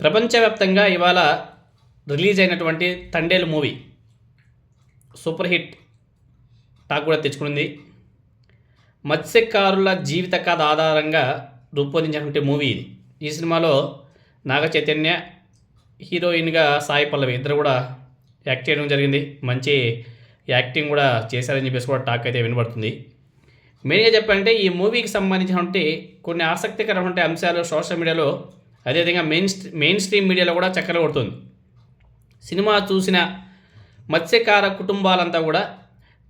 ప్రపంచవ్యాప్తంగా ఇవాళ రిలీజ్ అయినటువంటి Thandel movie super hit talk కూడా తెచ్చుకుంది మత్స్యకారుల జీవిత కథ ఆధారంగా రూపొందించినటువంటి మూవీ ఇది. ఈ సినిమాలో నాగ చైతన్య హీరోయిన్గా సాయి పల్లవి ఇద్దరు కూడా యాక్ట్ చేయడం జరిగింది. మంచి యాక్టింగ్ కూడా చేశారని చెప్పేసి కూడా టాక్ అయితే వినబడుతుంది. మెయిన్గా చెప్పాలంటే ఈ మూవీకి సంబంధించినటువంటి కొన్ని ఆసక్తికరమైన అంశాలు సోషల్ మీడియాలో అదేవిధంగా మెయిన్ స్ట్రీ మెయిన్ స్ట్రీమ్ మీడియాలో కూడా చక్కర కొడుతుంది. సినిమా చూసిన మత్స్యకార కుటుంబాలంతా కూడా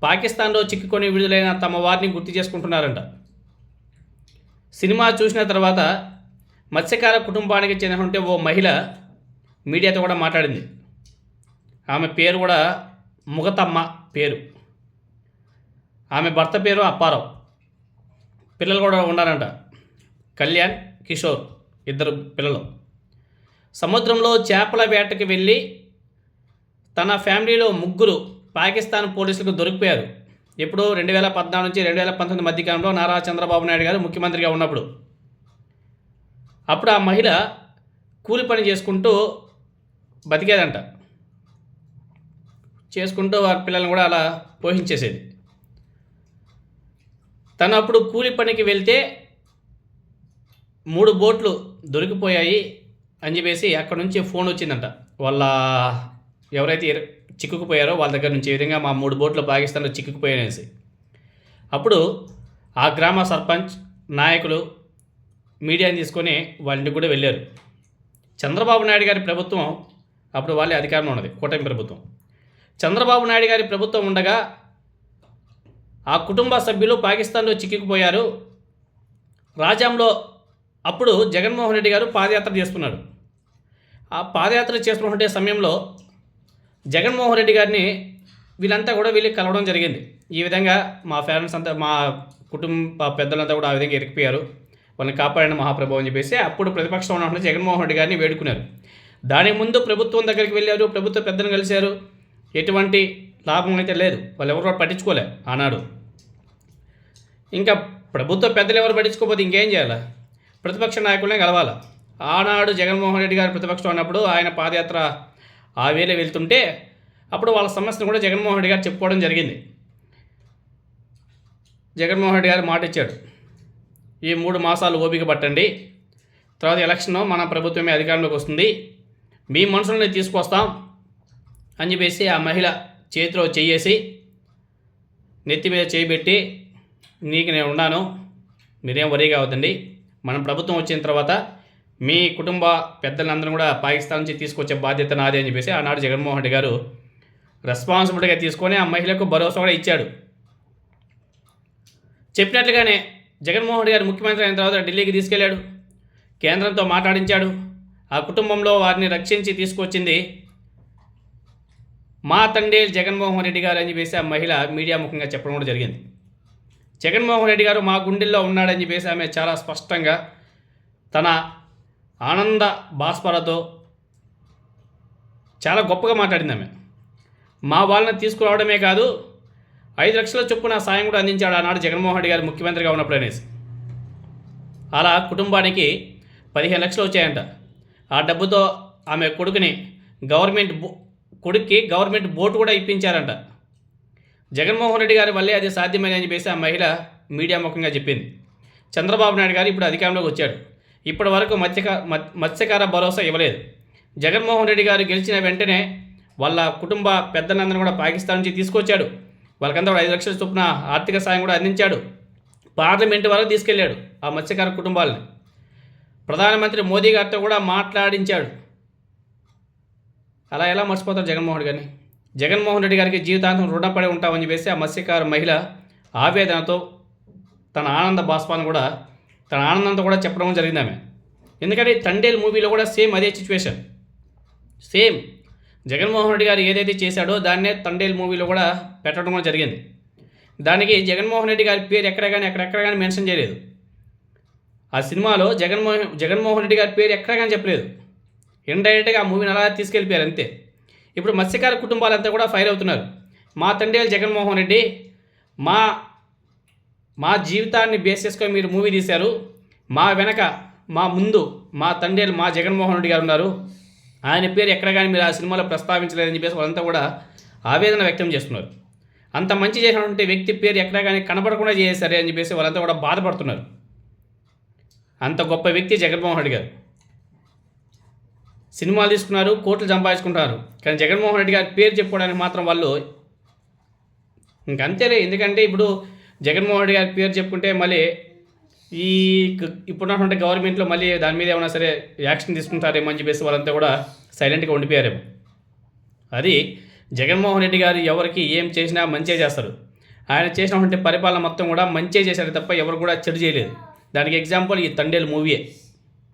పాకిస్తాన్లో చిక్కుకొని విడుదలైన తమ వారిని గుర్తు చేసుకుంటున్నారంట. సినిమా చూసిన తర్వాత మత్స్యకార కుటుంబానికి చెందినటువంటి ఓ మహిళ మీడియాతో కూడా మాట్లాడింది. ఆమె పేరు కూడా ముగతమ్మ పేరు. ఆమె భర్త పేరు అప్పారావు. పిల్లలు కూడా ఉన్నారంట. కళ్యాణ్ కిషోర్. ఇద్దరు పిల్లలు. సముద్రంలో చేపల వేటకి వెళ్ళి తన ఫ్యామిలీలో ముగ్గురు పాకిస్తాన్ పోలీసులకు దొరికిపోయారు. ఎప్పుడు రెండు వేల పద్నాలుగు నుంచి రెండు వేల పంతొమ్మిది మధ్య కాలంలో నారా చంద్రబాబు నాయుడు గారు ముఖ్యమంత్రిగా ఉన్నప్పుడు. అప్పుడు ఆ మహిళ కూలి పని చేసుకుంటూ బతికేదంట. చేసుకుంటూ వారి పిల్లల్ని కూడా అలా పోషించేసేది. తను అప్పుడు కూలి పనికి వెళ్తే మూడు బోట్లు దొరికిపోయాయి అని చెప్పేసి అక్కడ నుంచి ఫోన్ వచ్చిందంట. వాళ్ళ ఎవరైతే చిక్కుకుపోయారో వాళ్ళ దగ్గర నుంచి ఈ విధంగా మా మూడు బోట్లు పాకిస్తాన్లో చిక్కుకుపోయానేసి అప్పుడు ఆ గ్రామ సర్పంచ్ నాయకులు మీడియాని తీసుకొని వాళ్ళని కూడా వెళ్ళారు. చంద్రబాబు నాయుడు గారి ప్రభుత్వం అప్పుడు వాళ్ళే అధికారంలో ఉన్నది కూటమి ప్రభుత్వం. చంద్రబాబు నాయుడు గారి ప్రభుత్వం ఉండగా ఆ కుటుంబ సభ్యులు పాకిస్తాన్లో చిక్కుకుపోయారు. రాజ్యంలో అప్పుడు జగన్మోహన్ రెడ్డి గారు పాదయాత్ర చేస్తున్నారు ఆ పాదయాత్ర చేస్తున్నటువంటి సమయంలో జగన్మోహన్ రెడ్డి గారిని వీళ్ళంతా కూడా వీళ్ళకి కలవడం జరిగింది. ఈ విధంగా మా పేరెంట్స్ అంతా మా కుటుంబ పెద్దలంతా కూడా ఆ విధంగా ఇరికిపోయారు. వాళ్ళని కాపాడిన మహాప్రభు అని చెప్పేసి అప్పుడు ప్రతిపక్షం ఉన్నటువంటి జగన్మోహన్ రెడ్డి గారిని వేడుకున్నారు. దాని ముందు ప్రభుత్వం దగ్గరికి వెళ్ళారు ప్రభుత్వ పెద్దలను కలిశారు. ఎటువంటి లాభం అయితే లేదు. వాళ్ళు ఎవరు కూడా పట్టించుకోలే ఆనాడు. ఇంకా ప్రభుత్వ పెద్దలు ఎవరు పట్టించుకోకపోతే ఇంకేం చేయాలి? ప్రతిపక్ష నాయకులనే కలవాలి. ఆనాడు జగన్మోహన్ రెడ్డి గారు ప్రతిపక్షం ఉన్నప్పుడు ఆయన పాదయాత్ర ఆ వేలే వెళ్తుంటే అప్పుడు వాళ్ళ సమస్యను కూడా జగన్మోహన్ రెడ్డి గారు చెప్పుకోవడం జరిగింది. జగన్మోహన్ రెడ్డి గారు మాట ఇచ్చాడు ఈ మూడు మాసాలు ఓపిక పట్టండి. తర్వాత ఎలక్షన్ మన ప్రభుత్వమే అధికారంలోకి వస్తుంది. మీ మనుషుల్ని తీసుకొస్తాం అని చెప్పేసి ఆ మహిళ చేతిలో చెయ్యేసి నెత్తి మీద చేయబెట్టి నీకు నేను ఉన్నాను మీరేం వరీ కావద్దండి. మన ప్రభుత్వం వచ్చిన తర్వాత మీ కుటుంబ పెద్దలందరూ కూడా పాకిస్తాన్ నుంచి తీసుకొచ్చే బాధ్యత నాది అని చెప్పేసి ఆనాడు జగన్మోహన్ రెడ్డి గారు రెస్పాన్సిబిలిటీగా తీసుకొని ఆ మహిళకు భరోసా కూడా ఇచ్చాడు. చెప్పినట్లుగానే జగన్మోహన్ రెడ్డి గారు ముఖ్యమంత్రి అయిన తర్వాత ఢిల్లీకి తీసుకెళ్ళాడు. కేంద్రంతో మాట్లాడించాడు. ఆ కుటుంబంలో వారిని రక్షించి తీసుకొచ్చింది మా తండ్రి జగన్మోహన్ రెడ్డి గారు అని చెప్పేసి ఆ మహిళ మీడియా ముఖంగా చెప్పడం కూడా జరిగింది. జగన్మోహన్ రెడ్డి గారు మా గుండెల్లో ఉన్నాడని చెప్పేసి ఆమె చాలా స్పష్టంగా తన ఆనంద భాస్పరతో చాలా గొప్పగా మాట్లాడింది ఆమె. మా వాళ్ళని తీసుకురావడమే కాదు ఐదు లక్షల చొప్పున సాయం కూడా అందించాడు ఆనాడు జగన్మోహన్ రెడ్డి గారు ముఖ్యమంత్రిగా ఉన్నప్పుడు అనేసి. అలా కుటుంబానికి పదిహేను లక్షలు వచ్చాయంట. ఆ డబ్బుతో ఆమె కొడుకుని గవర్నమెంట్ బో కొడుక్కి గవర్నమెంట్ బోటు కూడా ఇప్పించారంట. జగన్మోహన్ రెడ్డి గారి వల్లే అది సాధ్యమని చెప్పేసి ఆ మహిళ మీడియా ముఖంగా చెప్పింది. చంద్రబాబు నాయుడు గారు ఇప్పుడు అధికారంలోకి వచ్చాడు. ఇప్పటి వరకు మత్స్యక మత్స్యకార భరోసా ఇవ్వలేదు. జగన్మోహన్ రెడ్డి గారు గెలిచిన వెంటనే వాళ్ళ కుటుంబ పెద్దలందరూ కూడా పాకిస్తాన్ నుంచి తీసుకొచ్చాడు. వాళ్ళకంతా కూడా ఐదు లక్షల చొప్పున ఆర్థిక సాయం కూడా అందించాడు. పార్లమెంటు వరకు తీసుకెళ్ళాడు ఆ మత్స్యకార కుటుంబాలని. ప్రధానమంత్రి మోదీ గారితో కూడా మాట్లాడించాడు. అలా ఎలా మర్చిపోతారు జగన్మోహన్ గారిని? జగన్మోహన్ రెడ్డి గారికి జీవితాంతం రుణపడి ఉంటామని చెప్పేసి ఆ మత్స్యకార మహిళ ఆవేదనతో తన ఆనంద బాష్పాన్ని కూడా తన ఆనందంతో కూడా చెప్పడం జరిగింది ఆమె. ఎందుకంటే తండేల్ మూవీలో కూడా సేమ్ అదే సిచ్యువేషన్. సేమ్ జగన్మోహన్ రెడ్డి గారు ఏదైతే చేశాడో దాన్నే తండేల్ మూవీలో కూడా పెట్టడం కూడా జరిగింది. దానికి జగన్మోహన్ రెడ్డి గారి పేరు ఎక్కడ కానీ ఎక్కడెక్కడ కానీ మెన్షన్ చేయలేదు. ఆ సినిమాలో జగన్మోహన్ జగన్మోహన్ రెడ్డి గారి పేరు ఎక్కడ కానీ చెప్పలేదు. ఇండైరెక్ట్గా ఆ మూవీని అలా తీసుకెళ్ళిపోయారు అంతే. ఇప్పుడు మత్స్యకార కుటుంబాలంతా కూడా ఫైర్ అవుతున్నారు. మా తండ్రి జగన్మోహన్ రెడ్డి మా మా జీవితాన్ని బేస్ చేసుకొని మీరు మూవీ తీశారు. మా వెనక మా ముందు మా తండ్రి మా జగన్మోహన్ రెడ్డి గారు ఉన్నారు. ఆయన పేరు ఎక్కడ కానీ మీరు ఆ సినిమాలో ప్రస్తావించలేదని చెప్పేసి వాళ్ళంతా కూడా ఆవేదన వ్యక్తం చేస్తున్నారు. అంత మంచి చేసినటువంటి వ్యక్తి పేరు ఎక్కడ కానీ కనపడకుండా చేశారే అని చెప్పేసి వాళ్ళంతా కూడా బాధపడుతున్నారు. అంత గొప్ప వ్యక్తి జగన్మోహన్ రెడ్డి గారు. సినిమాలు తీసుకున్నారు కోట్లు సంపాదించుకుంటారు. కానీ జగన్మోహన్ రెడ్డి గారి పేరు చెప్పుకోవడానికి మాత్రం వాళ్ళు ఇంకంతేలే. ఎందుకంటే ఇప్పుడు జగన్మోహన్ రెడ్డి గారి పేరు చెప్పుకుంటే మళ్ళీ ఈ క- ఇప్పుడున్నటువంటి గవర్నమెంట్లో మళ్ళీ దాని మీద ఏమైనా సరే యాక్షన్ తీసుకుంటారేమో అని చెప్పేసి వాళ్ళంతా కూడా సైలెంట్గా ఉండిపోయారేమో. అది జగన్మోహన్ రెడ్డి గారు ఎవరికి ఏం చేసినా మంచిగా చేస్తారు. ఆయన చేసినటువంటి పరిపాలన మొత్తం కూడా మంచిగా చేశారు తప్ప ఎవరు కూడా చెడు చేయలేదు. దానికి ఎగ్జాంపుల్ ఈ తండేలు మూవీయే.